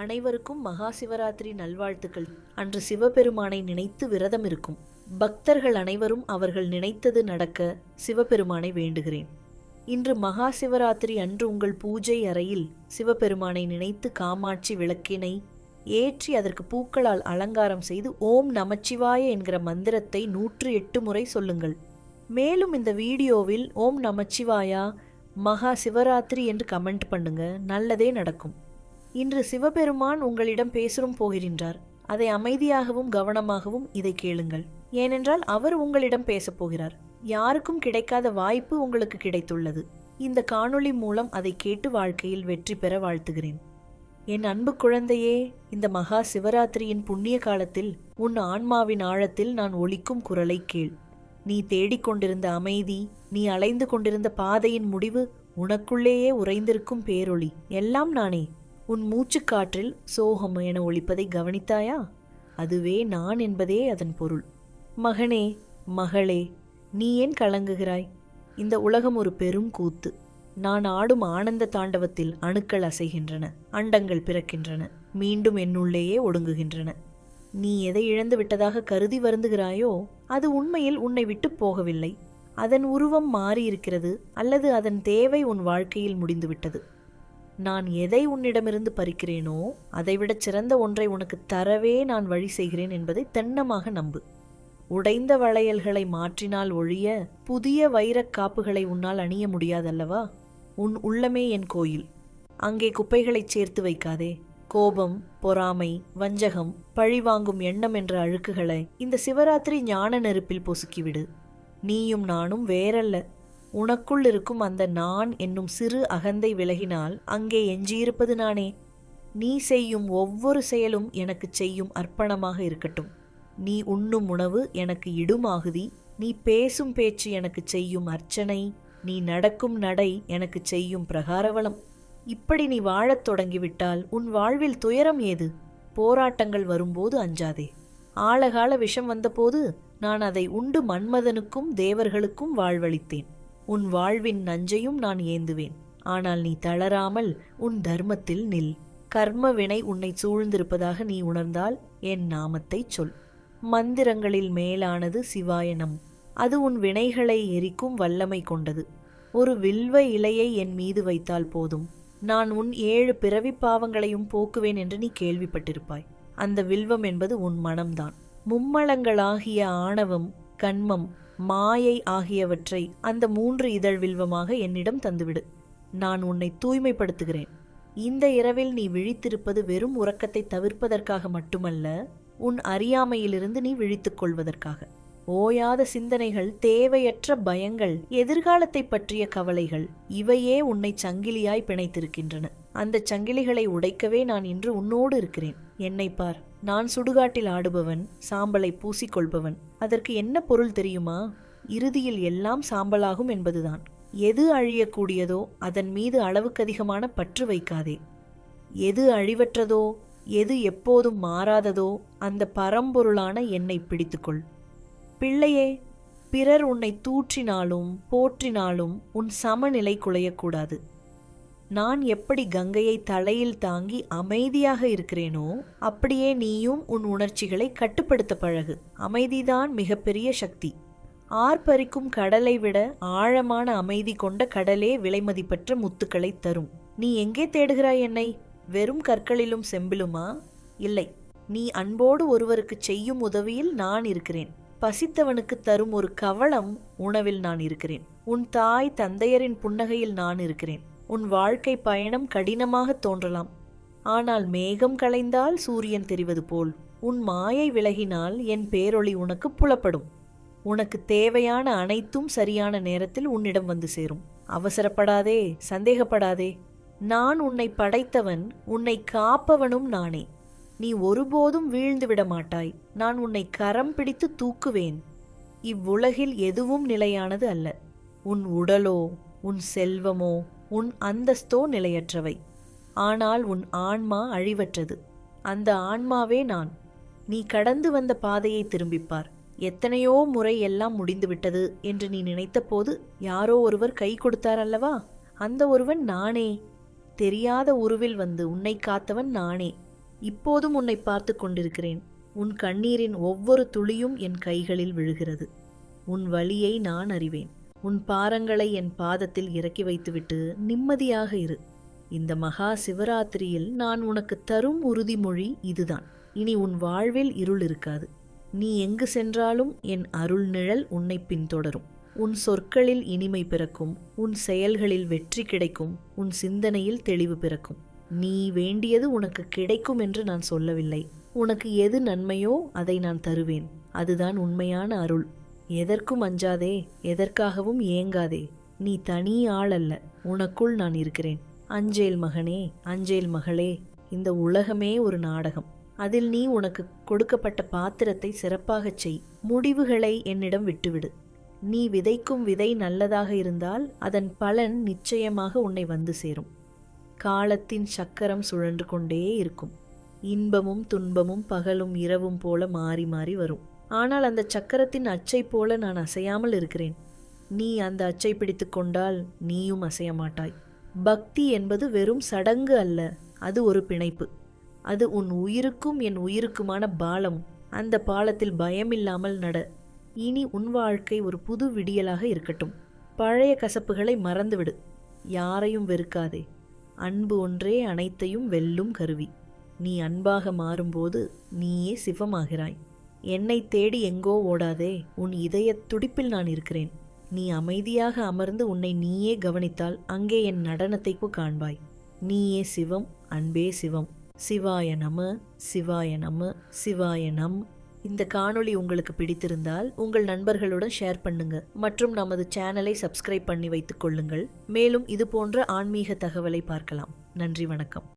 அனைவருக்கும் மகா சிவராத்திரி நல்வாழ்த்துக்கள். அன்று சிவபெருமானை நினைத்து விரதம் இருக்கும். பக்தர்கள் அனைவரும் அவர்கள் நினைத்தது நடக்க சிவபெருமானை வேண்டுகிறேன். இன்று மகா சிவராத்திரி அன்று உங்கள் பூஜை அறையில் சிவபெருமானை நினைத்து காமாட்சி விளக்கினை ஏற்றி அதற்கு பூக்களால் அலங்காரம் செய்து ஓம் நமச்சிவாய என்கிற மந்திரத்தை நூற்று எட்டு முறை சொல்லுங்கள். மேலும் இந்த வீடியோவில் ஓம் நமச்சிவாயா மகா சிவராத்திரி என்று கமெண்ட் பண்ணுங்க. நல்லதே நடக்கும். இன்று சிவபெருமான் உங்களிடம் பேசும் போகின்றார். அதை அமைதியாகவும் கவனமாகவும் இதை கேளுங்கள். ஏனென்றால் அவர் உங்களிடம் பேசப் போகிறார். யாருக்கும் கிடைக்காத வாய்ப்பு உங்களுக்கு கிடைத்துள்ளது. இந்த காணொளி மூலம் அதை கேட்டு வாழ்க்கையில் வெற்றி பெற வாழ்த்துகிறேன். என் அன்பு குழந்தையே இந்த மகா சிவராத்திரியின் புண்ணிய காலத்தில் உன் ஆன்மாவின் ஆழத்தில் நான் ஒழிக்கும் குரலை கேள். நீ தேடிக்கொண்டிருந்த அமைதி நீ அலைந்து கொண்டிருந்த பாதையின் முடிவு உனக்குள்ளேயே உறைந்திருக்கும் பேரொளி. எல்லாம் நானே. உன் மூச்சுக்காற்றில் சோகம் என ஒழிப்பதை கவனித்தாயா? அதுவே நான் என்பதே அதன் பொருள். மகனே மகளே நீ ஏன் கலங்குகிறாய்? இந்த உலகம் ஒரு பெரும் கூத்து. நான் ஆடும் ஆனந்த தாண்டவத்தில் அணுக்கள் அசைகின்றன அண்டங்கள் பிறக்கின்றன மீண்டும் என்னுள்ளேயே ஒடுங்குகின்றன. நீ எதை இழந்து விட்டதாக கருதி வருந்துகிறாயோ அது உண்மையில் உன்னை விட்டு போகவில்லை. அதன் உருவம் மாறியிருக்கிறது அல்லது அதன் தேவை உன் வாழ்க்கையில் முடிந்துவிட்டது. நான் எதை உன்னிடமிருந்து பறிக்கிறேனோ அதைவிடச் சிறந்த ஒன்றை உனக்கு தரவே நான் வழி செய்கிறேன் என்பதை தென்னமாக நம்பு. உடைந்த வளையல்களை மாற்றினால் ஒழிய புதிய வைரக் காப்புகளை உன்னால் அணிய முடியாதல்லவா? உன் உள்ளமே என் கோயில். அங்கே குப்பைகளைச் சேர்த்து வைக்காதே. கோபம் பொறாமை வஞ்சகம் பழிவாங்கும் எண்ணம் என்ற அழுக்குகளை இந்த சிவராத்திரி ஞான நெருப்பில் பொசுக்கிவிடு. நீயும் நானும் வேறல்ல. உனக்குள் இருக்கும் அந்த நான் என்னும் சிறு அகந்தை விலகினால் அங்கே எஞ்சியிருப்பது நானே. நீ செய்யும் ஒவ்வொரு செயலும் எனக்கு செய்யும் அர்ப்பணமாக இருக்கட்டும். நீ உண்ணும் உணவு எனக்கு இடுமாகுதி. நீ பேசும் பேச்சு எனக்கு செய்யும் அர்ச்சனை. நீ நடக்கும் நடை எனக்கு செய்யும் பிரகாரவளம். இப்படி நீ வாழத் தொடங்கிவிட்டால் உன் வாழ்வில் துயரம் ஏது? போராட்டங்கள் வரும்போது அஞ்சாதே. ஆழகால விஷம் வந்தபோது நான் அதை உண்டு மன்மதனுக்கும் தேவர்களுக்கும் வாழ்வளித்தேன். உன் வாழ்வின் நஞ்சையும் நான் ஏந்துவேன். ஆனால் நீ தளராமல் உன் தர்மத்தில் நில். கர்ம வினை உன்னை சூழ்ந்திருப்பதாக நீ உணர்ந்தால் என் நாமத்தைச் சொல். மந்திரங்களில் மேலானது சிவாயனம். அது உன் வினைகளை எரிக்கும் வல்லமை கொண்டது. ஒரு வில்வ இலையை என் மீது வைத்தால் போதும். நான் உன் ஏழு பிறவி பாவங்களையும் போக்குவேன் என்று நீ கேள்விப்பட்டிருப்பாய். அந்த வில்வம் என்பது உன் மனம்தான். மும்மலங்களாகிய ஆணவம் கண்மம் மாயை ஆகியவற்றை அந்த மூன்று இதழ் வில்வமாக என்னிடம் தந்துவிடு. நான் உன்னை தூய்மைப்படுத்துகிறேன். இந்த இரவில் நீ விழித்திருப்பது வெறும் உறக்கத்தை தவிர்ப்பதற்காக மட்டுமல்ல உன் அறியாமையிலிருந்து நீ விழித்துக் கொள்வதற்காக. ஓயாத சிந்தனைகள் தேவையற்ற பயங்கள் எதிர்காலத்தை பற்றிய கவலைகள் இவையே உன்னை சங்கிலியாய் பிணைத்திருக்கின்றன. அந்த சங்கிலிகளை உடைக்கவே நான் இன்று உன்னோடு இருக்கிறேன். என்னை பார் நான் சுடுகாட்டில் ஆடுபவன் சாம்பலை பூசிக்கொள்பவன். அதற்கு என்ன பொருள் தெரியுமா? இறுதியில் எல்லாம் சாம்பலாகும் என்பதுதான். எது அழியக்கூடியதோ அதன் மீது அளவுக்கதிகமான பற்று வைக்காதே. எது அழிவற்றதோ எது எப்போதும் மாறாததோ அந்த பரம்பொருளான என்னை பிடித்துக்கொள். பிள்ளையே பிறர் உன்னை தூற்றினாலும் போற்றினாலும் உன் சமநிலை குலையக்கூடாது. நான் எப்படி கங்கையை தலையில் தாங்கி அமைதியாக இருக்கிறேனோ அப்படியே நீயும் உன் உணர்ச்சிகளை கட்டுப்படுத்த பழகு. அமைதிதான் மிகப்பெரிய சக்தி. ஆர்ப்பரிக்கும் கடலை விட ஆழமான அமைதி கொண்ட கடலே விலைமதிப்பற்ற முத்துக்களை தரும். நீ எங்கே தேடுகிறாய் என்னை? வெறும் கற்களிலும் செம்பிலுமா? இல்லை. நீ அன்போடு ஒருவருக்கு செய்யும் உதவியில் நான் இருக்கிறேன். பசித்தவனுக்கு தரும் ஒரு கவளம் உணவில் நான் இருக்கிறேன். உன் தாய் தந்தையரின் புன்னகையில் நான் இருக்கிறேன். உன் வாழ்க்கை பயணம் கடினமாக தோன்றலாம். ஆனால் மேகம் களைந்தால் சூரியன் தெரிவது போல் உன் மாயை விலகினால் என் பேரொளி உனக்கு புலப்படும். உனக்கு தேவையான அனைத்தும் சரியான நேரத்தில் உன்னிடம் வந்து சேரும். அவசரப்படாதே சந்தேகப்படாதே. நான் உன்னை படைத்தவன் உன்னை காப்பவனும் நானே. நீ ஒருபோதும் வீழ்ந்து விட மாட்டாய். நான் உன்னை கரம் பிடித்து தூக்குவேன். இவ்வுலகில் எதுவும் நிலையானது அல்ல. உன் உடலோ உன் செல்வமோ உன் அந்தஸ்தோ நிலையற்றவை. ஆனால் உன் ஆன்மா அழிவற்றது. அந்த ஆன்மாவே நான். நீ கடந்து வந்த பாதையை திரும்பிப்பார். எத்தனையோ முறை எல்லாம் முடிந்துவிட்டது என்று நீ நினைத்தபோது யாரோ ஒருவர் கை கொடுத்தார் அல்லவா அந்த ஒருவன் நானே. தெரியாத உருவில் வந்து உன்னை காத்தவன் நானே. இப்போதும் உன்னை பார்த்து கொண்டிருக்கிறேன். உன் கண்ணீரின் ஒவ்வொரு துளியும் என் கைகளில் விழுகிறது. உன் வழியை நான் அறிவேன். உன் பாரங்களை என் பாதத்தில் இறக்கி வைத்துவிட்டு நிம்மதியாக இரு. இந்த மகா சிவராத்திரியில் நான் உனக்கு தரும் உறுதிமொழி இதுதான். இனி உன் வாழ்வில் இருள் இருக்காது. நீ எங்கு சென்றாலும் என் அருள் நிழல் உன்னை பின்தொடரும். உன் சொற்களில் இனிமை பிறக்கும். உன் செயல்களில் வெற்றி கிடைக்கும். உன் சிந்தனையில் தெளிவு பிறக்கும். நீ வேண்டியது உனக்கு கிடைக்கும் என்று நான் சொல்லவில்லை. உனக்கு எது நன்மையோ அதை நான் தருவேன். அதுதான் உண்மையான அருள். எதற்கும் அஞ்சாதே எதற்காகவும் ஏங்காதே. நீ தனி ஆள் அல்ல உனக்குள் நான் இருக்கிறேன். அஞ்சேல் மகனே அஞ்சேல் மகளே இந்த உலகமே ஒரு நாடகம். அதில் நீ உனக்கு கொடுக்கப்பட்ட பாத்திரத்தை சிறப்பாகச் செய். முடிவுகளை என்னிடம் விட்டுவிடு. நீ விதைக்கும் விதை நல்லதாக இருந்தால் அதன் பலன் நிச்சயமாக உன்னை வந்து சேரும். காலத்தின் சக்கரம் சுழன்று கொண்டே இருக்கும். இன்பமும் துன்பமும் பகலும் இரவும் போல மாறி மாறி வரும். ஆனால் அந்த சக்கரத்தின் அச்சை போல நான் அசையாமல் இருக்கிறேன். நீ அந்த அச்சை பிடித்து கொண்டால் நீயும் அசைய மாட்டாய் பக்தி என்பது வெறும் சடங்கு அல்ல அது ஒரு பிணைப்பு. அது உன் உயிருக்கும் என் உயிருக்குமான பாலம். அந்த பாலத்தில் பயமில்லாமல் நட. இனி உன் வாழ்க்கை ஒரு புது விடியலாக இருக்கட்டும். பழைய கசப்புகளை மறந்துவிடு. யாரையும் வெறுக்காதே. அன்பு ஒன்றே அனைத்தையும் வெல்லும் கருவி. நீ அன்பாக மாறும்போது நீயே சிவமாகிறாய். என்னை தேடி எங்கோ ஓடாதே உன் இதயத் துடிப்பில் நான் இருக்கிறேன். நீ அமைதியாக அமர்ந்து உன்னை நீயே கவனித்தால் அங்கே என் நடனத்தை காண்பாய். நீயே சிவம் அன்பே சிவம். சிவாய நம சிவாய நம சிவாய நம். இந்த காணொளி உங்களுக்கு பிடித்திருந்தால் உங்கள் நண்பர்களுடன் ஷேர் பண்ணுங்க. மற்றும் நமது சேனலை சப்ஸ்கிரைப் பண்ணி வைத்துக் கொள்ளுங்கள். மேலும் இது போன்ற ஆன்மீக தகவலை பார்க்கலாம். நன்றி வணக்கம்.